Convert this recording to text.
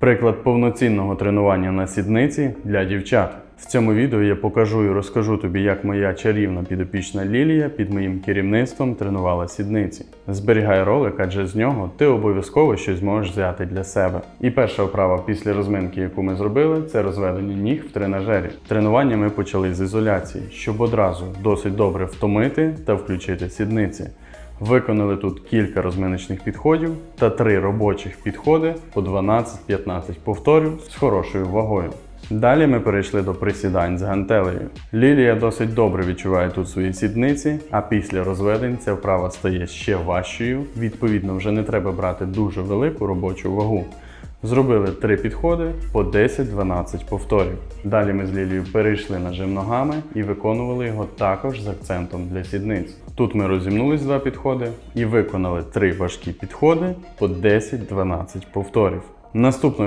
Приклад повноцінного тренування на сідниці для дівчат. В цьому відео я покажу і розкажу тобі, як моя чарівна підопічна Лілія під моїм керівництвом тренувала сідниці. Зберігай ролик, адже з нього ти обов'язково щось зможеш взяти для себе. І перша вправа після розминки, яку ми зробили, це розведення ніг в тренажері. Тренування ми почали з ізоляції, щоб одразу досить добре втомити та включити сідниці. Виконали тут кілька розминочних підходів та три робочих підходи по 12-15 повторів з хорошою вагою. Далі ми перейшли до присідань з гантелею. Лілія досить добре відчуває тут свої сідниці, а після розведень ця вправа стає ще важчою. Відповідно, вже не треба брати дуже велику робочу вагу. Зробили три підходи по 10-12 повторів. Далі ми з Лілією перейшли на жим ногами і виконували його також з акцентом для сідниць. Тут ми розімнулись два підходи і виконали три важкі підходи по 10-12 повторів. Наступною